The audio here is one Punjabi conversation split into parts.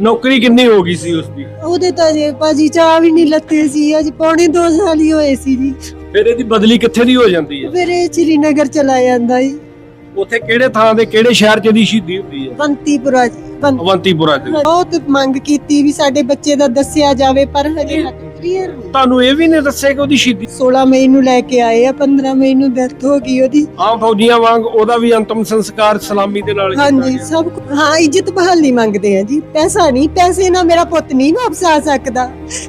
ਨੌਕਰੀ ਕਿੰਨੀ ਹੋ ਗਈ ਸੀ ਉਸ ਦੀ ਉਹਦੇ ਤਾਂ ਜੇ ਭਾਜੀ ਚਾਹ ਵੀ ਨਹੀਂ ਲੱਤੇ ਸੀ ਅੱਜ ਪੌਣੇ 2 ਸਾਲ ਹੀ ਹੋਏ ਸੀ ਜੀ। ਫਿਰ ਇਹਦੀ ਬਦਲੀ ਕਿੱਥੇ ਦੀ ਹੋ ਜਾਂਦੀ ਹੈ? ਫਿਰ ਇਹ ਸ਼੍ਰੀਨਗਰ ਚਲਾ ਜਾਂਦਾ ਜੀ। ਉੱਥੇ ਕਿਹੜੇ ਥਾਂ ਦੇ ਕਿਹੜੇ ਸ਼ਹਿਰ 'ਚ ਦੀ ਸ਼ਹੀਦੀ ਹੁੰਦੀ ਹੈ? ਬੰਤੀਪੁਰਾ ਜੀ। ਬੰਤ- ਅਵੰਤੀਪੁਰਾ ਦੇ ਵਿੱਚ। ਬਹੁਤ ਮੰਗ ਕੀਤੀ ਵੀ ਸਾਡੇ ਬੱਚੇ ਦਾ ਦੱਸਿਆ ਜਾਵੇ ਪਰ ਹਜੇ ਤੱਕ ਕਲੀਅਰ ਨਹੀਂ। ਤੁਹਾਨੂੰ ਇਹ ਵੀ ਨਹੀਂ ਦੱਸਿਆ ਕਿ ਉਹਦੀ ਸ਼ਹੀਦੀ 16 ਮਈ ਨੂੰ ਲੈ ਕੇ ਆਏ ਆ 15 ਮਈ ਨੂੰ ਡੈਥ ਹੋ ਗਈ ਉਹਦੀ। ਆਮ ਫੌਜੀਆਂ ਵਾਂਗ ਉਹਦਾ ਵੀ ਅੰਤਮ ਸੰਸਕਾਰ ਸਲਾਮੀ ਦੇ ਨਾਲ ਕੀਤਾ ਹਾਂਜੀ ਗਿਆ। ਸਭ ਕੁ- ਹਾਂ ਇੱਜ਼ਤ ਬਹਾਲੀ ਮੰਗਦੇ ਆ ਜੀ। ਪੈਸਾ ਨਹੀਂ ਪੈਸੇ ਨਾਲ ਮੇਰਾ ਪੁੱਤ ਨਹੀਂ ਵਾਪਸ ਆ ਸਕਦਾ।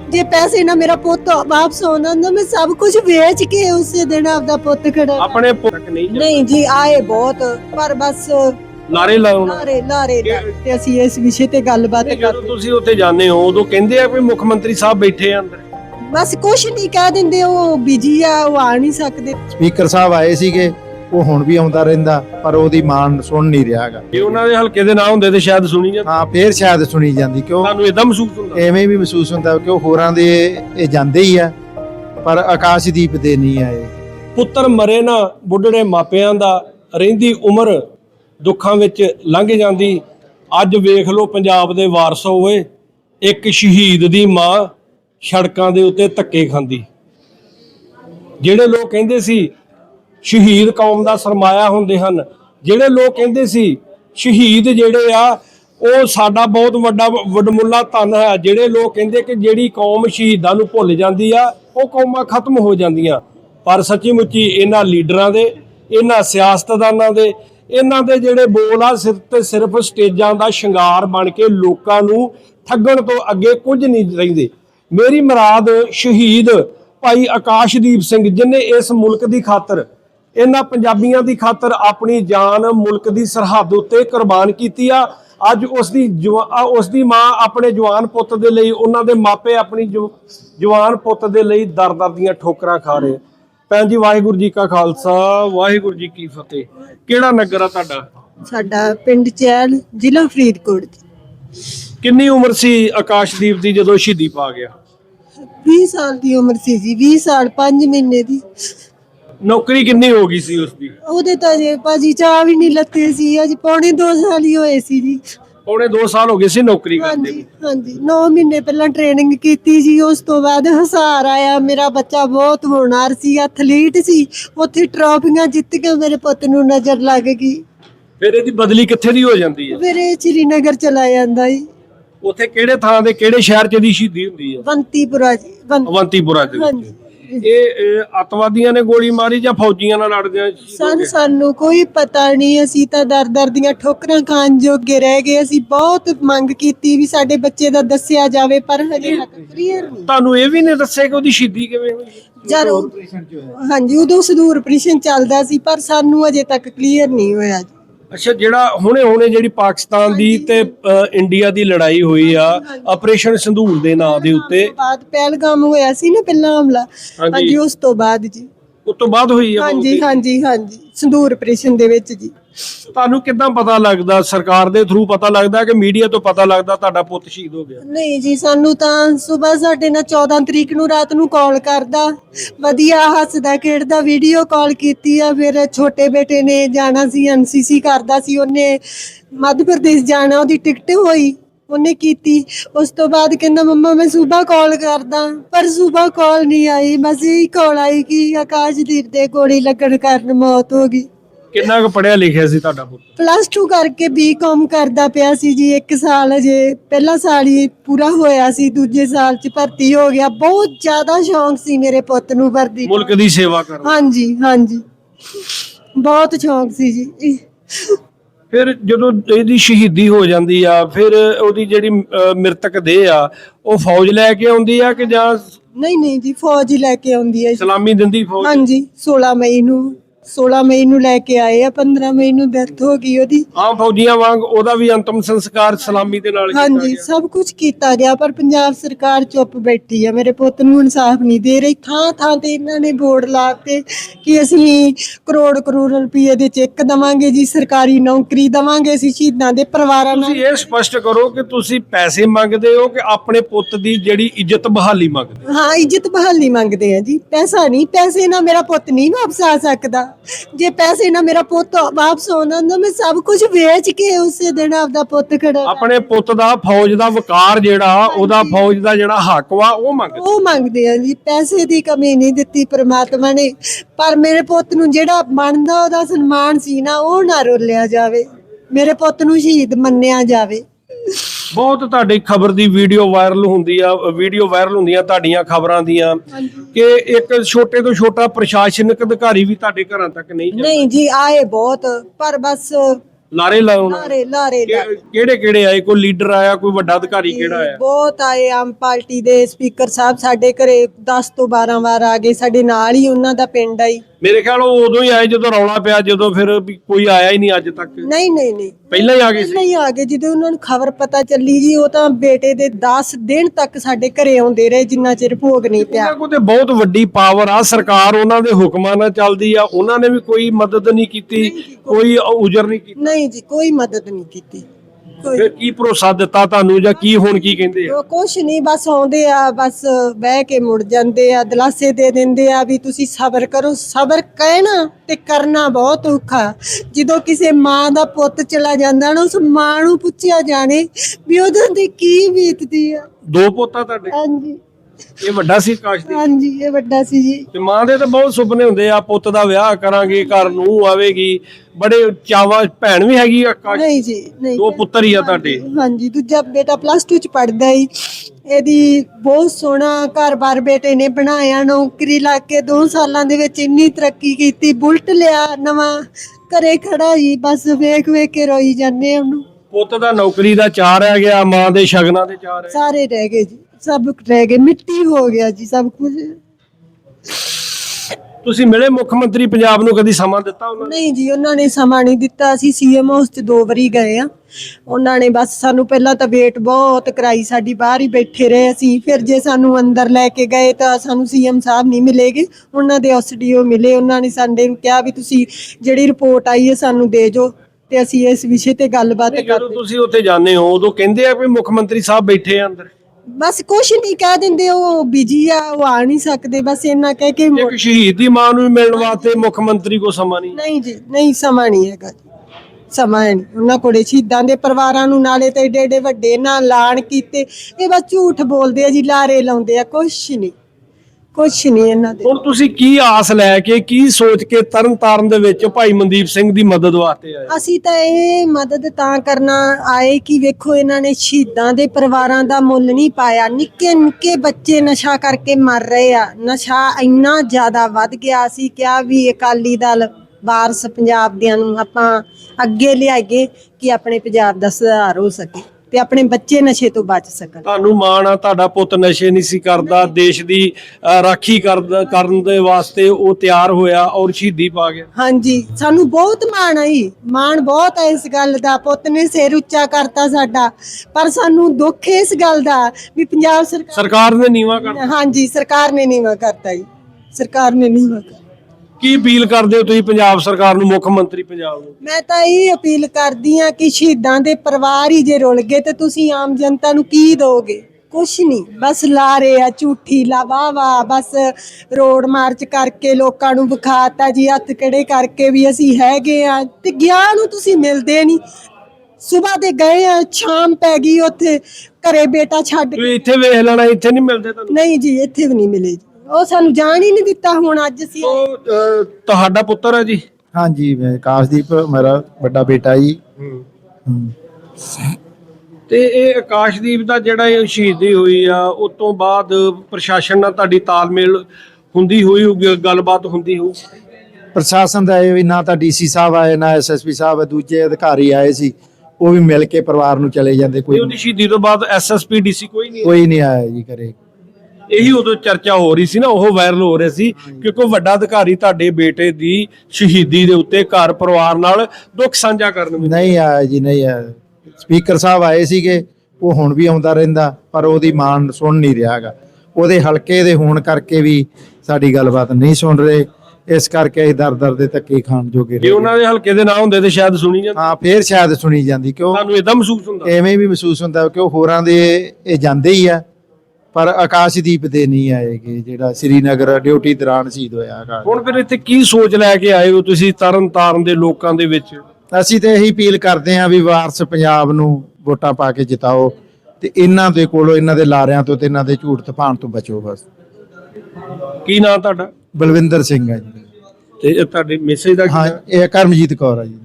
ਜੇ ਪੈਸੇ ਨਾਲ ਮੇਰਾ ਪੁੱਤ ਵਾਪਸ ਆਉਣਾ ਹੁੰਦਾ ਮੈਂ ਸਭ ਕੁਝ ਵੇਚ ਕੇ ਉਸੇ ਦਿਨ ਆਪਦਾ ਪੁੱਤ ਖੜਾ ਆਪਣੇ ਪੁੱਤ ਨਹੀਂ ਜਾ- ਨਹੀਂ ਜੀ ਆਏ ਬਹੁਤ ਪਰ ਬਸ ਲਾਰੇ ਲਾਉਣਾ ਲਾਰੇ ਲਾਰੇ ਤੇ ਅਸੀਂ ਇਸ ਵਿਸ਼ੇ ਤੇ ਗੱਲਬਾਤ ਜਦੋਂ ਕਰਦੇ। ਤੁਸੀਂ ਉੱਥੇ ਜਾਂਦੇ ਹੋ ਉਦੋਂ ਕਹਿੰਦੇ ਆ ਕਿ ਮੁੱਖ ਮੰਤਰੀ ਸਾਹਿਬ ਬੈਠੇ ਆ ਅੰਦਰ। ਬਸ ਕੁਛ ਨਹੀਂ ਕਹਿ ਦਿੰਦੇ ਉਹ ਬਿਜ਼ੀ ਆ ਉਹ ਆ ਨਹੀਂ ਸਕਦੇ। ਸਪੀਕਰ ਸਾਹਿਬ ਆਏ ਸੀਗੇ ਉਹ ਹੁਣ ਵੀ ਆਉਂਦਾ ਰਹਿੰਦਾ ਪਰ ਉਹਦੀ ਮਾਨ ਸੁਣ ਨਹੀਂ ਰਿਹਾਗਾ ਜੇ ਉਹਨਾਂ ਦੇ ਹਲਕੇ ਦੇ ਨਾਂ ਹੁੰਦੇ ਤੇ ਸ਼ਾਇਦ ਸੁਣੀ ਜਾਂਦੀ। ਹਾਂ ਫੇਰ ਸ਼ਾਇਦ ਸੁਣੀ ਜਾਂਦੀ ਕਿਉਂ? ਤੁਹਾਨੂੰ ਇਦਾਂ ਮਹਿਸੂਸ ਹੁੰਦਾ? ਐਵੇਂ ਵੀ ਮਹਿਸੂਸ ਹੁੰਦਾ ਕਿ ਉਹ ਹੋਰਾਂ ਦੇ ਇਹ ਜਾਂਦੇ ਹੀ ਆ ਪਰ ਆਕਾਸ਼ਦੀਪ ਦੇ ਨਹੀਂ ਆਏ। ਪੁੱਤਰ ਮਰੇ ਨਾ ਬੁੱਢੜੇ ਮਾਪਿਆਂ ਦਾ ਰਹਿੰਦੀ ਉਮਰ ਦੁੱਖਾਂ ਵਿੱਚ ਲੰਘ ਜਾਂਦੀ। ਅੱਜ ਵੇਖ ਲਓ ਪੰਜਾਬ ਦੇ ਵਾਰਸ ਹੋਏ, ਇੱਕ ਸ਼ਹੀਦ ਦੀ ਮਾਂ ਸੜਕਾਂ ਦੇ ਉੱਤੇ ਧੱਕੇ ਖਾਂਦੀ। ਜਿਹੜੇ ਲੋਕ ਕਹਿੰਦੇ ਸੀ, ਸ਼ਹੀਦ ਕੌਮ ਦਾ ਸਰਮਾਇਆ ਹੁੰਦੇ ਹਨ, ਜਿਹੜੇ ਲੋਕ ਕਹਿੰਦੇ ਸੀ, ਸ਼ਹੀਦ ਜਿਹੜੇ ਆ, ਉਹ ਸਾਡਾ ਬਹੁਤ ਵੱਡਾ ਵਡਮੁੱਲਾ ਧਨ ਹੈ। ਜਿਹੜੇ ਲੋਕ ਕਹਿੰਦੇ ਕਿ ਜਿਹੜੀ ਕੌਮ ਸ਼ਹੀਦਾਂ ਨੂੰ ਭੁੱਲ ਜਾਂਦੀ ਆ, ਉਹ ਕੌਮਾਂ ਖਤਮ ਹੋ ਜਾਂਦੀਆਂ। ਪਰ ਸੱਚੀ ਮੁੱਚੀ ਇਹਨਾਂ ਲੀਡਰਾਂ ਦੇ, ਇਹਨਾਂ ਸਿਆਸਤਦਾਨਾਂ ਦੇ ਇਹਨਾਂ ਦੇ ਜਿਹੜੇ ਬੋਲ ਆ, ਸਿਰਫ ਤੇ ਸਿਰਫ ਸਟੇਜਾਂ ਦਾ ਸ਼ਿੰਗਾਰ ਬਣ ਕੇ ਲੋਕਾਂ ਨੂੰ ਠੱਗਣ ਤੋਂ ਅੱਗੇ ਕੁਝ ਨਹੀਂ ਰਹਿੰਦੇ। ਮੇਰੀ ਮੁਰਾਦ ਸ਼ਹੀਦ ਭਾਈ ਆਕਾਸ਼ਦੀਪ ਸਿੰਘ ਜਿਨੇ ਇਸ ਮੁਲਕ ਦੀ ਖਾਤਰ, ਇਹਨਾਂ ਪੰਜਾਬੀਆਂ ਦੀ ਖਾਤਰ ਆਪਣੀ ਜਾਨ ਮੁਲਕ ਦੀ ਸਰਹੱਦ ਉੱਤੇ ਕੁਰਬਾਨ ਕੀਤੀ ਆ। ਅੱਜ ਉਸ ਦੀ ਜਵਾ- ਉਸ ਦੀ ਮਾਂ ਆਪਣੇ ਜਵਾਨ ਪੁੱਤ ਦੇ ਲਈ, ਉਹਨਾਂ ਦੇ ਮਾਪੇ ਆਪਣੀ ਜਵਾਨ ਪੁੱਤ ਦੇ ਲਈ ਦਰ-ਦਰ ਦੀਆਂ ਠੋਕਰਾਂ ਖਾ ਰਹੇ ਭੈਣ ਜੀ ਵਾਹਿਗੁਰੂ ਜੀ ਕਾ ਖਾਲਸਾ ਵਾਹਿਗੁਰੂ ਜੀ ਕੀ ਫਤਿਹ। ਕਿਹੜਾ ਨਗਰ ਆ ਤੁਹਾਡਾ? ਸਾਡਾ ਪਿੰਡ ਚੈਲ ਜ਼ਿਲ੍ਹਾ ਫਰੀਦਕੋਟ ਜੀ। ਕਿੰਨੀ ਉਮਰ ਸੀ ਆਕਾਸ਼ਦੀਪ ਦੀ ਜਦੋਂ ਸ਼ਹੀਦੀ ਪਾ ਗਿਆ? 20 ਸਾਲ ਦੀ ਉਮਰ ਸੀ ਜੀ 20 ਸਾਲ 5 ਮਹੀਨੇ ਦੀ। ਨੌਕਰੀ ਕਿੰਨੀ ਹੋ ਗਈ ਸੀ ਉਸ ਦੀ? ਉਹਦੇ ਤਾਂ ਜੇ ਭਾਜੀ ਚਾਹ ਵੀ ਨਹੀਂ ਲੱਤੇ ਸੀ ਅੱਜ ਪੌਣੇ 2 ਸਾਲ ਹੀ ਹੋਏ ਸੀ ਜੀ। ਪੌਣੇ 2 ਸਾਲ ਹੋ ਗਏ ਸੀ ਨੌਕਰੀ ਕਰਦੇ ਹਾਂਜੀ ਹਾਂਜੀ। 9 ਮਹੀਨੇ ਪਹਿਲਾਂ ਟ੍ਰੇਨਿੰਗ ਕੀਤੀ ਜੀ ਉਸ ਤੋਂ ਬਾਅਦ ਹਸਾਰ ਆਇਆ। ਮੇਰਾ ਬੱਚਾ ਬਹੁਤ ਹੋਣਾਰ ਸੀ ਐਥਲੀਟ ਸੀ। ਉੱਥੇ ਟਰਾਫੀਆਂ ਜਿੱਤ ਕੇ ਮੇਰੇ ਪੁੱਤ ਨੂੰ ਨਜ਼ਰ ਲੱਗ ਗਈ। ਫਿਰ ਇਹਦੀ ਬਦਲੀ ਕਿੱਥੇ ਦੀ ਹੋ ਜਾਂਦੀ ਹੈ ਫਿਰ ਇਹ ਸ਼੍ਰੀਨਗਰ ਚਲਾ ਜਾਂਦਾ ਜੀ। ਉੱਥੇ ਕਿਹੜੇ ਥਾਂ ਦੇ ਕਿਹੜੇ ਸ਼ਹਿਰ 'ਚ ਦੀ ਸ਼ਹੀਦੀ ਹੁੰਦੀ ਹੈ ਬੰਤੀਪੁਰਾ ਜੀ ਬੰਤ- ਅਵੰਤੀਪੁਰਾ ਦੇ ਵਿੱਚ। ਹਾਂਜੀ। ਇਹ ਅੱਤਵਾਦੀਆਂ ਨੇ ਗੋਲੀ ਮਾਰੀ ਜਾਂ ਫੌਜੀਆਂ ਨਾਲ ਹੋ ਸਨ? ਸਾਨੂੰ ਕੋਈ ਪਤਾ ਨਹੀਂ ਅਸੀਂ ਤਾਂ ਦਰ ਦਰ ਦੀਆਂ ਠੋਕਰਾਂ ਖਾਣ ਜੋਗੇ ਰਹਿ ਗਏ। ਅਸੀਂ ਬਹੁਤ ਮੰਗ ਕੀਤੀ ਵੀ ਸਾਡੇ ਬੱਚੇ ਦਾ ਦੱਸਿਆ ਜਾਵੇ ਪਰ ਹਜੇ ਤੱਕ ਕਲੀਅਰ ਨਹੀਂ। ਤੁਹਾਨੂੰ ਇਹ ਵੀ ਨਹੀਂ ਦੱਸਿਆ ਕਿ ਉਹਦੀ ਸ਼ਹੀਦੀ ਕਿਵੇਂ ਹੋਈ? ਜਦ ਹਾਂਜੀ ਉਦੋਂ ਸਦੂਰ ਆਪਰੇਸ਼ਨ ਚੱਲਦਾ ਸੀ ਪਰ ਸਾਨੂੰ ਅਜੇ ਤੱਕ ਕਲੀਅਰ ਨਹੀਂ ਹੋਇਆ ਅੱਛਾ ਜਿਹੜਾ ਹੁਣੇ ਹੁਣੇ ਜਿਹੜੀ ਪਾਕਿਸਤਾਨ ਦੀ ਤੇ ਅ, ਇੰਡੀਆ ਦੀ ਲੜਾਈ ਹੋਈ ਆ ਆਪਰੇਸ਼ਨ ਸੰਧੂਰ ਦੇ ਨਾਂ ਦੇ ਉੱਤੇ। ਬਾਅਦ ਪਹਿਲਗਾਮ ਹੋਇਆ ਸੀ ਨਾ ਪਹਿਲਾ ਹਮਲਾ। ਹਾਂਜੀ। ਹਾਂਜੀ ਉਸ ਤੋਂ ਬਾਅਦ ਜੀ। ਉਸ ਤੋਂ ਬਾਅਦ ਹੋਈ ਆ ਹਾਂਜੀ ਹਾਂਜੀ ਹਾਂਜੀ ਸੰਦੂਰ ਆਪਰੇਸ਼ਨ ਦੇ ਵਿੱਚ ਜੀ। ਤੁਹਾਨੂੰ ਕਿੱਦਾਂ ਪਤਾ ਲੱਗਦਾ? ਸਰਕਾਰ ਦੇ ਥਰੂ ਪਤਾ ਲੱਗਦਾ ਕਿ ਮੀਡੀਆ ਤੋਂ ਪਤਾ ਲੱਗਦਾ ਤੁਹਾਡਾ ਪੁੱਤ ਸ਼ਹੀਦ ਹੋ ਗਿਆ? ਨਹੀਂ ਜੀ, ਸਾਨੂੰ ਤਾਂ ਸਵੇਰ ਸਾਡੇ ਨਾਲ 14 ਤਰੀਕ ਨੂੰ ਰਾਤ ਨੂੰ ਕਾਲ ਕਰਦਾ। ਵਧੀਆ ਹੱਸਦਾ, ਖੇਡਦਾ ਵੀਡੀਓ ਕਾਲ ਕੀਤੀ ਆ। ਫਿਰ ਛੋਟੇ ਬੇਟੇ ਨੇ ਜਾਣਾ ਸੀ ਐਨਸੀਸੀ ਕਰਦਾ ਸੀ ਉਹਨੇ। ਮੱਧ ਪ੍ਰਦੇਸ਼ ਜਾਣਾ, ਉਹਦੀ ਟਿਕਟ ਹੋਈ, ਉਹਨੇ ਕੀਤੀ। ਉਸ ਤੋਂ ਬਾਅਦ ਕਹਿੰਦਾ, ਮੰਮਾ, ਮੈਂ ਸਵੇਰ ਕਾਲ ਕਰਦਾ। ਪਰ ਸਵੇਰ ਕਾਲ ਨਹੀਂ ਆਈ। ਬਸ ਇਹ ਕਾਲ ਆਈ ਕਿ ਆਕਾਸ਼ਦੀਪ ਦੇ ਗੋਲੀ ਲੱਗਣ ਕਾਰਨ ਮੌਤ ਹੋ ਗਈ। ਕਿੰਨਾ ਕੁ ਪੜਿਆ ਲਿਖਿਆ ਸੀ ਤੁਹਾਡਾ ਪੁੱਤ? ਪਲੱਸ 2 ਕਰਕੇ ਬੀਕਾਮ ਕਰਦਾ ਪਿਆ ਸੀ ਜੀ ਇੱਕ ਸਾਲ ਅਜੇ ਪਹਿਲਾ ਸਾਲ ਹੀ ਪੂਰਾ ਹੋਇਆ ਸੀ ਦੂਜੇ ਸਾਲ ਚ ਭਰਤੀ ਹੋ ਗਿਆ। ਬਹੁਤ ਜ਼ਿਆਦਾ ਸ਼ੌਂਕ ਸੀ ਮੇਰੇ ਪੁੱਤ ਨੂੰ ਵਰਦੀ ਮੁਲਕ ਦੀ ਸੇਵਾ ਕਰਨਾ ਹਾਂਜੀ ਹਾਂਜੀ। ਬਹੁਤ ਸ਼ੌਂਕ ਸੀ ਜੀ। ਫਿਰ ਜਦੋਂ ਇਹਦੀ ਸ਼ਹੀਦੀ ਹੋ ਜਾਂਦੀ ਆ ਫਿਰ ਉਹਦੀ ਜਿਹੜੀ ਮ੍ਰਿਤਕ ਦੇਹ ਆ ਉਹ ਫੌਜ ਲੈ ਕੇ ਆਉਂਦੀ ਆ ਕਿ ਜਾਂ ਨਹੀਂ ਨਹੀਂ ਜੀ ਫੌਜ ਹੀ ਲੈ ਕੇ ਆਉਂਦੀ ਹੈ ਜੀ। ਸਲਾਮੀ ਦਿੰਦੀ ਫੌਜ? ਹਾਂਜੀ 16 ਮਈ ਨੂੰ 16 ਮਈ ਨੂੰ ਲੈ ਕੇ ਆਏ ਆ 15 ਮਈ ਨੂੰ ਡੈਥ ਹੋ ਗਈ ਉਹਦੀ। ਆਮ ਫੌਜੀਆਂ ਵਾਂਗ ਉਹਦਾ ਵੀ ਅੰਤਮ ਸੰਸਕਾਰ ਸਲਾਮੀ ਦੇ ਨਾਲ ਕੀਤਾ ਹਾਂਜੀ ਗਿਆ। ਸਭ ਕੁਝ ਕੀਤਾ ਗਿਆ ਪਰ ਪੰਜਾਬ ਸਰਕਾਰ ਚੁੱਪ ਬੈਠੀ ਆ। ਮੇਰੇ ਪੁੱਤ ਨੂੰ ਇਨਸਾਫ ਨਹੀਂ ਦੇ ਰਹੀ। ਥਾਂ ਥਾਂ ਤੇ ਇਹਨਾਂ ਨੇ ਬੋਰਡ ਲਾਤੇ ਕਿ ਅਸੀਂ ਕਰੋੜ ਕਰੋੜ ਰੁਪਏ ਦੇ ਚੈੱਕ ਦਵਾਂਗੇ ਜੀ ਸਰਕਾਰੀ ਨੌਕਰੀ ਦਵਾਂਗੇ ਅਸੀਂ ਸ਼ਹੀਦਾਂ ਦੇ ਪਰਿਵਾਰਾਂ ਨਾਲ। ਤੁਸੀਂ ਇਹ ਸਪਸ਼ਟ ਕਰੋ ਕਿ ਤੁਸੀਂ ਪੈਸੇ ਮੰਗਦੇ ਹੋ ਕਿ ਆਪਣੇ ਪੁੱਤ ਦੀ ਜਿਹੜੀ ਇੱਜ਼ਤ ਬਹਾਲੀ ਮੰਗਦੇ ਹੋ? ਹਾਂ ਇੱਜ਼ਤ ਬਹਾਲੀ ਮੰਗਦੇ ਆ ਜੀ। ਪੈਸਾ ਨਹੀਂ ਪੈਸੇ ਨਾਲ ਮੇਰਾ ਪੁੱਤ ਨਹੀਂ ਵਾਪਸ ਆ ਸਕਦਾ। ਜੇ ਪੈਸੇ ਨਾ ਮੇਰਾ ਪੁੱਤ ਵਾਪਸ ਆਉਂਦਾ ਹੁੰਦਾ ਮੈਂ ਸਭ ਕੁਝ ਵੇਚ ਕੇ ਉਸੇ ਦਿਨ ਆਪਦਾ ਪੁੱਤ ਖੜਾ ਆਪਣੇ ਪੁੱਤ ਦਾ ਫੌਜ ਦਾ ਵਕਾਰ ਜਿਹੜਾ ਉਹਦਾ ਫੌਜ ਦਾ ਜਿਹੜਾ ਹੱਕ ਵਾ ਉਹ ਮੰਗਦੇ। ਉਹ ਮੰਗਦੇ ਆ ਜੀ ਪੈਸੇ ਦੀ ਕਮੀ ਨਹੀਂ ਦਿੱਤੀ ਪ੍ਰਮਾਤਮਾ ਨੇ ਪਰ ਮੇਰੇ ਪੁੱਤ ਨੂੰ ਜਿਹੜਾ ਬਣਦਾ ਉਹਦਾ ਸਨਮਾਨ ਸੀ ਨਾ ਉਹ ਨਾ ਰੋਲਿਆ ਜਾਵੇ। ਮੇਰੇ ਪੁੱਤ ਨੂੰ ਸ਼ਹੀਦ ਮੰਨਿਆ ਜਾਵੇ। ਬਹੁਤ ਤੁਹਾਡੀ ਖਬਰ ਦੀ ਵੀਡੀਓ ਵਾਇਰਲ ਹੁੰਦੀ ਆ ਵੀਡੀਓ ਵਾਇਰਲ ਹੁੰਦੀਆਂ ਤੁਹਾਡੀਆਂ ਖਬਰਾਂ ਦੀਆਂ ਕਿ ਇੱਕ ਛੋਟੇ ਤੋਂ ਛੋਟਾ ਪ੍ਰਸ਼ਾਸਨਿਕ ਅਧਿਕਾਰੀ ਵੀ ਤੁਹਾਡੇ ਘਰਾਂ ਤੱਕ ਨਹੀਂ ਜਾਂਦਾ। ਨਹੀਂ ਜੀ ਆਏ ਬਹੁਤ ਪਰ ਬਸ ਲਾਰੇ ਲਾਉਣ ਲਾਰੇ ਲਾਰੇ। ਕਿਹੜੇ ਕਿਹੜੇ ਆਏ? ਕੋਈ ਲੀਡਰ ਆਇਆ ਕੋਈ ਵੱਡਾ ਅਧਿਕਾਰੀ ਕਿਹੜਾ ਆਇਆ? ਬਹੁਤ ਆਏ ਆਮ ਪਾਰਟੀ ਦੇ ਸਪੀਕਰ ਸਾਹਿਬ ਸਾਡੇ ਘਰੇ 10 ਤੋਂ 12 ਵਾਰ ਆ ਗਏ ਸਾਡੇ ਨਾਲ ਹੀ ਉਹਨਾਂ ਦਾ ਪਿੰਡ ਆਈ ਮੇਰੇ ਖਿਆਲ ਉਹ ਉਦੋਂ ਹੀ ਆਏ ਜਦੋਂ ਰੌਲਾ ਪਿਆ ਜਦੋਂ ਫਿਰ ਵੀ ਕੋਈ ਆਇਆ ਹੀ ਨਹੀਂ ਅੱਜ ਤੱਕ। ਨਹੀਂ ਨਹੀਂ ਨਹੀਂ। ਪਹਿਲਾਂ ਹੀ ਆ ਗਏ ਸੀ। ਨਹੀਂ ਆ ਗਏ ਜਦੋਂ ਉਹਨਾਂ ਨੂੰ ਖਬਰ ਪਤਾ ਚੱਲੀ ਜੀ ਉਹ ਤਾਂ ਬੇਟੇ ਦੇ 10 ਦਿਨ ਤੱਕ ਸਾਡੇ ਘਰੇ ਆਉਂਦੇ ਰਹੇ ਜਿੰਨਾ ਚਿਰ ਭੋਗ ਨਹੀਂ ਪਿਆ। ਉਹਨਾਂ ਕੋਲ ਤੇ ਬਹੁਤ ਵੱਡੀ ਪਾਵਰ ਆ ਸਰਕਾਰ ਉਹਨਾਂ ਦੇ ਹੁਕਮਾਂ ਨਾਲ ਚੱਲਦੀ ਆ ਉਹਨਾਂ ਨੇ ਵੀ ਕੋਈ ਮਦਦ ਨਹੀਂ ਕੀਤੀ ਕੋਈ ਉਜਰ ਨਹੀਂ ਕੀਤੀ। ਨਹੀਂ ਜੀ ਕੋਈ ਮਦਦ ਨਹੀਂ ਕੀਤੀ। ਫਿਰ ਕੀ ਭਰੋਸਾ ਦਿੱਤਾ ਤੁਹਾਨੂੰ ਜਾਂ ਕੀ ਹੁਣ ਕੀ ਕਹਿੰਦੇ ਆ? ਉਹ ਕੁਛ ਨਹੀਂ ਬਸ ਆਉਂਦੇ ਆ ਬਸ ਬਹਿ ਕੇ ਮੁੜ ਜਾਂਦੇ ਆ ਦਲਾਸੇ ਦੇ ਦਿੰਦੇ ਆ ਵੀ ਤੁਸੀਂ ਸਬਰ ਕਰੋ। ਸਬਰ ਕਹਿਣਾ ਤੇ ਕਰਨਾ ਬਹੁਤ ਔਖਾ। ਜਦੋਂ ਕਿਸੇ ਮਾਂ ਦਾ ਪੁੱਤ ਚਲਾ ਜਾਂਦਾ ਨਾ ਉਸ ਮਾਂ ਨੂੰ ਪੁੱਛਿਆ ਜਾਣੇ ਵੀ ਉਹਦੇ ਤੇ ਕੀ ਬੀਤਦੀ ਆ। ਦੋ ਪੋਤਾ ਤੁਹਾਡੇ? ਹਾਂਜੀ। ਇਹ ਵੱਡਾ ਸੀ ਕਾਸ਼ਦੀਪ ਹਾਂਜੀ ਇਹ ਵੱਡਾ ਸੀ ਜੀ। ਤੇ ਮਾਂ ਦੇ ਤਾਂ ਬਹੁਤ ਸੁਪਨੇ ਹੁੰਦੇ ਆ ਪੁੱਤ ਦਾ ਵਿਆਹ ਕਰਾਂਗੇ ਘਰ ਨੂੰ ਆਵੇਗੀ। ਬੜੇ ਚਾਵਾ ਭੈਣ ਵੀ ਹੈਗੀ ਆ ਕਾਸ਼? ਨਹੀਂ ਜੀ ਨਹੀਂ ਦੋ ਪੁੱਤਰ ਹੀ ਆ ਤੁਹਾਡੇ। ਹਾਂਜੀ ਦੂਜਾ ਬੇਟਾ ਪਲੱਸ 2 ਚ ਪੜਦਾ ਈ। ਇਹਦੀ ਬਹੁਤ ਸੋਹਣਾ ਘਰ-ਬਾਰ ਬੇਟੇ ਨੇ ਬਣਾਇਆ ਨੌਕਰੀ ਲਾ ਕੇ 2 ਸਾਲਾਂ ਦੇ ਵਿੱਚ ਇੰਨੀ ਤਰੱਕੀ ਕੀਤੀ ਬੁਲਟ ਲਿਆ ਨਵਾਂ ਘਰੇ ਖੜਾ ਹੀ ਬਸ ਵੇਖ ਵੇਖ ਕੇ ਰੋਈ ਜਾਂਦੇ ਆ ਉਹਨੂੰ। ਪੁੱਤ ਦਾ ਨੌਕਰੀ ਦਾ ਚਾਰ ਰਹਿ ਗਿਆ ਮਾਂ ਦੇ ਸ਼ਗਨਾਂ ਦੇ ਚਾਰ ਰਹਿ ਸਾਰੇ ਰਹਿ ਗਏ ਜੀ ਸਭ ਰਹਿ ਗਏ ਮਿੱਟੀ ਹੋ ਗਿਆ ਜੀ ਸਭ ਕੁਝ। ਤੁਸੀਂ ਮਿਲੇ ਮੁੱਖ ਮੰਤਰੀ ਪੰਜਾਬ ਨੂੰ ਕਦੀ ਸਮਾਂ ਦਿੱਤਾ ਉਹਨਾਂ ਨੇ? ਨਹੀਂ ਜੀ ਉਹਨਾਂ ਨੇ ਸਮਾਂ ਨਹੀਂ ਦਿੱਤਾ ਅਸੀਂ ਸੀਐਮ ਹਾਊਸ 'ਚ ਦੋ ਵਾਰੀ ਗਏ ਆ। ਉਹਨਾਂ ਨੇ ਬਸ ਸਾਨੂੰ ਪਹਿਲਾਂ ਤਾਂ ਵੇਟ ਬਹੁਤ ਕਰਾਈ ਸਾਡੀ ਬਾਹਰ ਹੀ ਬੈਠੇ ਰਹੇ ਅਸੀਂ। ਫਿਰ ਜੇ ਸਾਨੂੰ ਅੰਦਰ ਲੈ ਕੇ ਗਏ ਤਾਂ ਸਾਨੂੰ ਸੀਐਮ ਸਾਹਿਬ ਨਹੀਂ ਮਿਲੇਗੇ। ਉਹਨਾਂ ਦੇ ਐਸਡੀਓ ਮਿਲੇ ਉਹਨਾਂ ਨੇ ਸਾਡੇ ਨੂੰ ਕਿਹਾ ਵੀ ਤੁਸੀਂ ਜਿਹੜੀ ਰਿਪੋਰਟ ਆਈ ਹੈ ਸਾਨੂੰ ਦੇ ਜੋ ਤੇ ਅਸੀਂ ਇਸ ਵਿਸ਼ੇ ਤੇ ਗੱਲਬਾਤ ਜਦੋਂ ਕਰਦੇ ਤੁਸੀਂ ਉੱਥੇ ਜਾਂਦੇ ਹੋ ਉਦੋਂ ਕਹਿੰਦੇ ਆ ਵੀ ਮੁੱਖ ਮੰਤਰੀ ਸਾਹਿਬ ਬੈਠੇ ਆ ਅੰਦਰ। ਬਸ ਕੁਛ ਨਹੀਂ ਕਹਿ ਦਿੰਦੇ ਉਹ ਬਿਜ਼ੀ ਆ ਉਹ ਆ ਨਹੀਂ ਸਕਦੇ ਬਸ ਇੰਨਾ ਕਹਿ ਕੇ ਮੁੜ- ਇੱਕ ਸ਼ਹੀਦ ਦੀ ਮਾਂ ਨੂੰ ਵੀ ਮਿਲਣ ਵਾਸਤੇ ਮੁੱਖ ਮੰਤਰੀ ਕੋ ਸਮਾਂ ਨਹੀਂ। ਨਹੀਂ ਜੀ ਨਹੀਂ ਸਮਾਂ ਨਹੀਂ ਹੈਗਾ ਜੀ। ਸਮਾਂ ਹੈ ਨਹੀਂ। ਉਹਨਾਂ ਕੋਲੇ ਸ਼ਹੀਦਾਂ ਦੇ ਪਰਿਵਾਰਾਂ ਨੂੰ ਨਾਲੇ ਤੇ ਏਡੇ ਏਡੇ ਵੱਡੇ ਨਾ ਐਲਾਨ ਕੀਤੇ। ਇਹ ਬਸ ਝੂਠ ਬੋਲਦੇ ਆ ਜੀ ਲਾਰੇ ਲਾਉਂਦੇ ਆ ਕੁਛ ਨਹੀਂ। ਕੁਛ ਨਹੀਂ ਇਹਨਾਂ ਦੇ। ਹੁਣ ਤੁਸੀਂ ਕੀ ਆਸ ਲੈ ਕੇ ਕੀ ਸੋਚ ਕੇ ਤਰਨ ਤਾਰਨ ਦੇ ਵਿੱਚ ਭਾਈ ਮਨਦੀਪ ਸਿੰਘ ਦੀ ਮਦਦ ਵਾਸਤੇ ਆਏ? ਅਸੀਂ ਤਾਂ ਇਹ ਮਦਦ ਤਾਂ ਕਰਨਾ ਆਏ ਕਿ ਵੇਖੋ ਇਹਨਾਂ ਨੇ ਸ਼ਹੀਦਾਂ ਦੇ ਪਰਿਵਾਰਾਂ ਦਾ ਮੁੱਲ ਨਹੀਂ ਪਾਇਆ। ਨਿੱਕੇ ਨਿੱਕੇ ਬੱਚੇ ਨਸ਼ਾ ਕਰਕੇ ਮਰ ਰਹੇ ਆ। ਨਸ਼ਾ ਇੰਨਾ ਜ਼ਿਆਦਾ ਵੱਧ ਗਿਆ। ਸੀ ਕਿਹਾ ਵੀ ਅਕਾਲੀ ਦਲ ਵਾਰਸ ਪੰਜਾਬ ਦਿਆਂ ਨੂੰ ਆਪਾਂ ਅੱਗੇ ਲਿਆਈਏ ਕਿ ਆਪਣੇ ਪੰਜਾਬ ਦਾ ਸੁਧਾਰ ਹੋ ਸਕੇ। ਤੇ ਆਪਣੇ ਬੱਚੇ ਨਸ਼ੇ ਤੋਂ ਬਚ ਸਕਣ। ਤੁਹਾਨੂੰ ਮਾਣ ਆ ਤੁਹਾਡਾ ਪੁੱਤ ਨਸ਼ੇ ਨਹੀਂ ਸੀ ਕਰਦਾ ਦੇਸ਼ ਦੀ ਰਾਖੀ ਕਰਨ ਦੇ ਵਾਸਤੇ ਉਹ ਤਿਆਰ ਹੋਇਆ ਔਰ ਸ਼ਹੀਦੀ ਪਾ ਗਿਆ। ਹਾਂਜੀ ਸਾਨੂੰ ਬਹੁਤ ਮਾਣ ਆਈ। ਮਾਣ ਬਹੁਤ ਹੈ ਇਸ ਗੱਲ ਦਾ ਪੁੱਤ ਨੇ ਸਿਰ ਉੱਚਾ ਕਰਤਾ ਸਾਡਾ। ਪਰ ਸਾਨੂੰ ਦੁੱਖ ਇਸ ਗੱਲ ਦਾ ਵੀ ਪੰਜਾਬ ਸਰਕਾਰ ਸਰਕਾਰ ਨੇ ਨੀਵਾ ਕਰ ਹਾਂਜੀ ਸਰਕਾਰ ਨੇ ਨੀਵਾ ਕਰਤਾ ਜੀ। ਸਰਕਾਰ ਨੇ ਨੀਵਾ ਕਰਤਾ। ਕੀ ਅਪੀਲ ਕਰਦੇ ਹੋ ਤੁਸੀਂ ਪੰਜਾਬ ਸਰਕਾਰ ਨੂੰ ਮੁੱਖ ਮੰਤਰੀ ਪੰਜਾਬ ਨੂੰ? ਮੈਂ ਤਾਂ ਇਹ ਅਪੀਲ ਕਰਦੀ ਆ ਕਿ ਸ਼ਹੀਦਾਂ ਦੇ ਪਰਿਵਾਰ ਹੀ ਜੇ ਰੁਲ ਗਏ ਤੇ ਤੁਸੀਂ ਆਮ ਜਨਤਾ ਨੂੰ ਕੀ ਦੋਗੇ? ਕੁਛ ਨਹੀਂ ਬਸ ਲਾਰੇ ਆ ਝੂਠੀ ਲਾਵਾ ਵਾ ਬਸ ਰੋਡ ਮਾਰਚ ਕਰਕੇ ਲੋਕਾਂ ਨੂੰ ਵਿਖਾਤਾ ਜੀ ਹੱਥ ਕੜੇ ਕਰਕੇ ਵੀ ਅਸੀਂ ਹੈਗੇ ਆ ਤੇ ਗਿਆ ਨੂੰ ਤੁਸੀਂ ਮਿਲਦੇ ਨਹੀਂ। ਸਵੇਰ ਦੇ ਗਏ ਆ ਸ਼ਾਮ ਪੈ ਗਈ ਉੱਥੇ ਘਰੇ ਬੇਟਾ ਛੱਡ ਕੇ ਤੁਸੀਂ ਇੱਥੇ ਵੇਖ ਲੈਣਾ ਇੱਥੇ ਨਹੀਂ ਮਿਲਦੇ ਤੁਹਾਨੂੰ? ਨਹੀਂ ਜੀ ਇੱਥੇ ਵੀ ਨਹੀਂ ਮਿਲੇ ਜੀ। ਉਹ ਸਾਨੂੰ ਜਾਣ ਹੀ ਨਹੀਂ ਦਿੱਤਾ ਹੁਣ ਅੱਜ ਅਸੀਂ। ਉਹ ਅਹ, ਤੁਹਾਡਾ ਪੁੱਤਰ ਹੈ ਜੀ? ਹਾਂਜੀ ਮੈਂ ਆਕਾਸ਼ਦੀਪ ਮੇਰਾ ਵੱਡਾ ਬੇਟਾ ਜੀ। ਹਮ। ਤੇ ਇਹ ਆਕਾਸ਼ਦੀਪ ਦਾ ਜਿਹੜਾ ਇਹ ਸ਼ਹੀਦੀ ਹੋਈ ਆ ਉਸ ਤੋਂ ਬਾਅਦ ਪ੍ਰਸ਼ਾਸਨ ਨਾਲ ਤੁਹਾਡੀ ਤਾਲਮੇਲ ਹੁੰਦੀ ਹੋਈ ਹੋਊਗੀ, ਗੱਲਬਾਤ ਹੁੰਦੀ ਹੋਊ ਪ੍ਰਸ਼ਾਸਨ ਦਾ ਇਹ ਵੀ ਨਾ ਤਾਂ ਡੀਸੀ ਸਾਹਿਬ ਆਏ ਨਾ ਐਸਐਸਪੀ ਸਾਹਿਬ ਦੂਜੇ ਅਧਿਕਾਰੀ ਆਏ ਸੀ। ਉਹ ਵੀ ਮਿਲ ਕੇ ਪਰਿਵਾਰ ਨੂੰ ਚਲੇ ਜਾਂਦੇ ਤੇ ਕੋਈ ਉਹਦੀ ਸ਼ਹੀਦੀ ਤੋਂ ਬਾਅਦ ਐਸਐਸਪੀ ਡੀਸੀ ਕੋਈ ਨਹੀਂ ਕੋਈ ਨਹੀਂ ਆਇਆ ਜੀ ਕਰੇ ਇਹੀ ਉਦੋਂ ਚਰਚਾ ਹੋ ਰਹੀ ਸੀ ਨਾ ਉਹ ਵਾਇਰਲ ਹੋ ਰਿਹਾ ਸੀ ਕਿਉਂਕਿ ਉਹ ਵੱਡਾ ਅਧਿਕਾਰੀ ਤੁਹਾਡੇ ਬੇਟੇ ਦੀ ਸ਼ਹੀਦੀ ਦੇ ਉੱਤੇ ਘਰ ਪਰਿਵਾਰ ਨਾਲ ਦੁੱਖ ਸਾਂਝਾ ਕਰਨ ਨਹੀਂ ਆਇਆ ਜੀ ਨਹੀਂ ਆਇਆ ਸਪੀਕਰ ਸਾਹਿਬ ਆਏ ਸੀਗੇ ਉਹ ਹੁਣ ਵੀ ਆਉਂਦਾ ਰਹਿੰਦਾ ਪਰ ਉਹਦੀ ਮਾਨ ਸੁਣ ਨਹੀਂ ਰਿਹਾਗਾ ਉਹਦੇ ਹਲਕੇ ਦੇ ਹੋਣ ਕਰਕੇ ਵੀ ਸਾਡੀ ਗੱਲਬਾਤ ਨਹੀਂ ਸੁਣ ਰਹੇ। ਇਸ ਕਰਕੇ ਅਸੀਂ ਦਰ ਦਰ ਦੇ ਧੱਕੇ ਖਾਣ ਜੋਗੇ ਜੇ ਉਹਨਾਂ ਦੇ ਹਲਕੇ ਦੇ ਨਾਂ ਹੁੰਦੇ ਤੇ ਸ਼ਾਇਦ ਸੁਣੀ ਜਾਂਦੀ। ਹਾਂ ਫੇਰ ਸ਼ਾਇਦ ਸੁਣੀ ਜਾਂਦੀ ਕਿਉਂ? ਤੁਹਾਨੂੰ ਇਦਾਂ ਮਹਿਸੂਸ ਹੁੰਦਾ? ਐਵੇਂ ਵੀ ਮਹਿਸੂਸ ਹੁੰਦਾ ਕਿ ਉਹ ਹੋਰਾਂ ਦੇ ਇਹ ਜਾਂਦੇ ਹੀ ਆ। ਪਰ ਆਕਾਸ਼ਦੀਪ ਦੇ ਨਹੀਂ ਆਏਗੇ ਜਿਹੜਾ ਸ੍ਰੀਨਗਰ ਡਿਊਟੀ ਦੌਰਾਨ ਸ਼ਹੀਦ ਹੋਇਆ ਆਕਾਸ਼ ਹੁਣ ਫਿਰ ਇੱਥੇ ਕੀ ਸੋਚ ਲੈ ਕੇ ਆਏ ਹੋ ਤੁਸੀਂ ਤਰਨ ਤਾਰਨ ਦੇ ਲੋਕਾਂ ਦੇ ਵਿੱਚ? ਅਸੀਂ ਤੇ ਇਹੀ ਅਪੀਲ ਕਰਦੇ ਹਾਂ ਵੀ ਵਾਰਸ ਪੰਜਾਬ ਨੂੰ ਵੋਟਾਂ ਪਾ ਕੇ ਜਿਤਾਓ ਤੇ ਇਹਨਾਂ ਦੇ ਕੋਲੋਂ ਇਹਨਾਂ ਦੇ ਲਾਰਿਆਂ ਤੋਂ ਤੇ ਇਹਨਾਂ ਦੇ ਝੂਠ ਤਪਾਣ ਤੋਂ ਬਚੋ ਬਸ। ਕੀ ਨਾਂ ਤੁਹਾਡਾ? ਬਲਵਿੰਦਰ ਸਿੰਘ ਹੈ ਜੀ। ਤੇ ਇਹ ਤੁਹਾਡੇ ਮੈਸੇਜ ਦਾ ਕੀ ਹਾਂ? ਇਹ ਕਰਮਜੀਤ ਕੌਰ ਹੈ ਜੀ।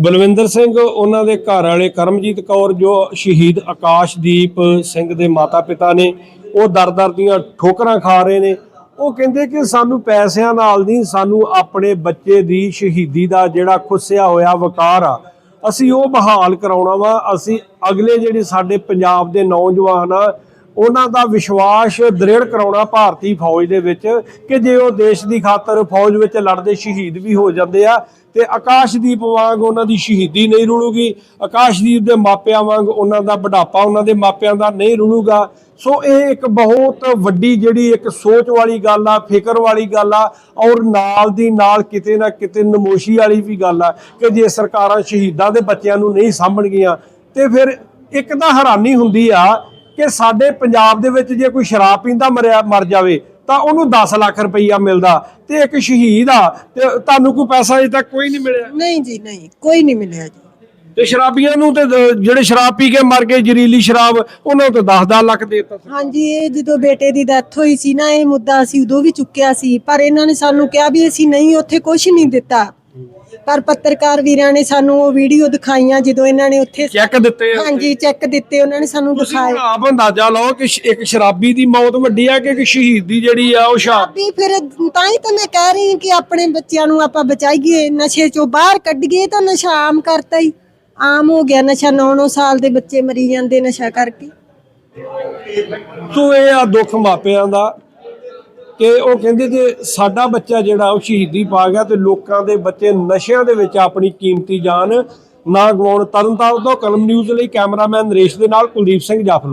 ਬਲਵਿੰਦਰ ਸਿੰਘ, ਉਹਨਾਂ ਦੇ ਘਰ ਵਾਲੇ ਕਰਮਜੀਤ ਕੌਰ, ਜੋ ਸ਼ਹੀਦ ਆਕਾਸ਼ਦੀਪ ਸਿੰਘ ਦੇ ਮਾਤਾ-ਪਿਤਾ ਨੇ, ਉਹ ਦਰ-ਦਰ ਦੀਆਂ ਠੋਕਰਾਂ ਖਾ ਰਹੇ ਨੇ। ਉਹ ਕਹਿੰਦੇ ਕਿ ਸਾਨੂੰ ਪੈਸਿਆਂ ਨਾਲ ਨਹੀਂ, ਸਾਨੂੰ ਆਪਣੇ ਬੱਚੇ ਦੀ ਸ਼ਹੀਦੀ ਦਾ ਜਿਹੜਾ ਖੁੱਸਿਆ ਹੋਇਆ ਵਕਾਰ ਆ, ਅਸੀਂ ਉਹ ਬਹਾਲ ਕਰਾਉਣਾ ਵਾ। ਅਸੀਂ ਅਗਲੇ ਜਿਹੜੇ ਸਾਡੇ ਪੰਜਾਬ ਦੇ ਨੌਜਵਾਨ ਆ ਉਹਨਾਂ ਦਾ ਵਿਸ਼ਵਾਸ ਦ੍ਰਿੜ ਕਰਾਉਣਾ ਭਾਰਤੀ ਫੌਜ ਦੇ ਵਿੱਚ ਕਿ ਜੇ ਉਹ ਦੇਸ਼ ਦੀ ਖਾਤਰ ਫੌਜ ਵਿੱਚ ਲੜਦੇ ਸ਼ਹੀਦ ਵੀ ਹੋ ਜਾਂਦੇ ਆ, ਤੇ ਆਕਾਸ਼ਦੀਪ ਵਾਂਗ ਉਹਨਾਂ ਦੀ ਸ਼ਹੀਦੀ ਨਹੀਂ ਰੁਲੂਗੀ, ਆਕਾਸ਼ਦੀਪ ਦੇ ਮਾਪਿਆਂ ਵਾਂਗ ਉਹਨਾਂ ਦਾ ਬੁਢਾਪਾ ਉਹਨਾਂ ਦੇ ਮਾਪਿਆਂ ਦਾ ਨਹੀਂ ਰੁਲੂਗਾ। ਸੋ ਇਹ ਇੱਕ ਬਹੁਤ ਵੱਡੀ ਜਿਹੜੀ ਇੱਕ ਸੋਚ ਵਾਲੀ ਗੱਲ ਆ, ਫਿਕਰ ਵਾਲੀ ਗੱਲ ਆ, ਔਰ ਨਾਲ ਦੀ ਨਾਲ ਕਿਤੇ ਨਾ ਕਿਤੇ ਨਮੋਸ਼ੀ ਵਾਲੀ ਵੀ ਗੱਲ ਆ ਕਿ ਜੇ ਸਰਕਾਰਾਂ ਸ਼ਹੀਦਾਂ ਦੇ ਬੱਚਿਆਂ ਨੂੰ ਨਹੀਂ ਸਾਂਭਣਗੀਆਂ, ਤੇ ਫਿਰ ਇੱਕ ਤਾਂ ਹੈਰਾਨੀ ਹੁੰਦੀ ਆ ਕਿ ਸਾਡੇ ਪੰਜਾਬ ਦੇ ਵਿੱਚ ਜੇ ਕੋਈ ਸ਼ਰਾਬ ਪੀਂਦਾ ਮਰਿਆ ਮਰ ਜਾਵੇ ਤਾਂ ਉਹਨੂੰ 10 ਲੱਖ ਰੁਪਈਆ ਮਿਲਦਾ ਤੇ ਇੱਕ ਸ਼ਹੀਦ ਆ ਤੇ ਤੁਹਾਨੂੰ ਕੋਈ ਪੈਸਾ ਅਜੇ ਤੱਕ ਕੋਈ ਨਹੀਂ ਮਿਲਿਆ? ਨਹੀਂ ਜੀ ਨਹੀਂ ਕੋਈ ਨਹੀਂ ਮਿਲਿਆ ਜੀ। ਤੇ ਸ਼ਰਾਬੀਆਂ ਨੂੰ ਤੇ ਜਿਹੜੇ ਸ਼ਰਾਬ ਪੀ ਕੇ ਮਰ ਗਏ ਜ਼ਰੀਲੀ ਸ਼ਰਾਬ ਉਹਨਾਂ ਨੂੰ ਤਾਂ 10-10 ਲੱਖ ਦੇ ਦਿੱਤਾ ਹਾਂਜੀ ਇਹ ਜਦੋਂ ਬੇਟੇ ਦੀ ਡੈਥ ਹੋਈ ਸੀ ਨਾ ਇਹ ਮੁੱਦਾ ਅਸੀਂ ਉਦੋਂ ਵੀ ਚੁੱਕਿਆ ਸੀ ਪਰ ਇਹਨਾਂ ਨੇ ਸਾਨੂੰ ਕਿਹਾ ਵੀ ਅਸੀਂ ਨਹੀਂ ਉੱਥੇ ਕੁਝ ਨਹੀਂ ਦਿੱਤਾ। ਪਰ ਪੱਤਰਕਾਰ ਵੀਰਾਂ ਨੇ ਸਾਨੂੰ ਉਹ ਵੀਡੀਓ ਦਿਖਾਈਆਂ ਜਦੋਂ ਇਹਨਾਂ ਨੇ ਉੱਥੇ ਚੈੱਕ ਦਿੱਤੇ ਆ ਹਾਂਜੀ ਚੈੱਕ ਦਿੱਤੇ ਉਹਨਾਂ ਨੇ ਸਾਨੂੰ ਤੁਸੀਂ ਦਿਖਾਏ। ਆਪ ਅੰਦਾਜ਼ਾ ਲਾਓ ਕਿ ਸ਼- ਇੱਕ ਸ਼ਰਾਬੀ ਦੀ ਮੌਤ ਵੱਡੀ ਆ ਕਿ ਇੱਕ ਸ਼ਹੀਦ ਦੀ ਜਿਹੜੀ ਆ ਉਹ ਸ਼ਹਾਦਤ ਵੀ ਫਿਰ ਤਾਂ ਹੀ ਤਾਂ ਮੈਂ ਕਹਿ ਰਹੀ ਹਾਂ ਕਿ ਆਪਣੇ ਬੱਚਿਆਂ ਨੂੰ ਆਪਾਂ ਬਚਾਈਏ ਨਸ਼ੇ ਚੋਂ ਬਾਹਰ ਕੱਢੀਏ ਤਾਂ ਨਸ਼ਾ ਆਮ ਕਰਤਾ ਹੀ। ਆਮ ਹੋ ਗਿਆ ਨਸ਼ਾ 9-9 ਸਾਲ ਦੇ ਬੱਚੇ ਮਰੀ ਜਾਂਦੇ ਨਸ਼ਾ ਕਰਕੇ। ਸੋ ਇਹ ਆ ਦੁੱਖ ਮਾਪਿਆਂ ਦਾ ਕਿ ਉਹ ਕਹਿੰਦੇ ਜੇ ਸਾਡਾ ਬੱਚਾ ਜਿਹੜਾ ਉਹ ਸ਼ਹੀਦੀ ਪਾ ਗਿਆ ਤੇ ਲੋਕਾਂ ਦੇ ਬੱਚੇ ਨਸ਼ਿਆਂ ਦੇ ਵਿੱਚ ਆਪਣੀ ਕੀਮਤੀ ਜਾਨ ਨਾ ਗਵਾਉਣ। ਤਰਨਤਾਰਨ ਤੋਂ ਕਲਮ ਨਿਊਜ਼ ਲਈ ਕੈਮਰਾਮੈਨ ਨਰੇਸ਼ ਦੇ ਨਾਲ ਕੁਲਦੀਪ ਸਿੰਘ ਜਾਫਰ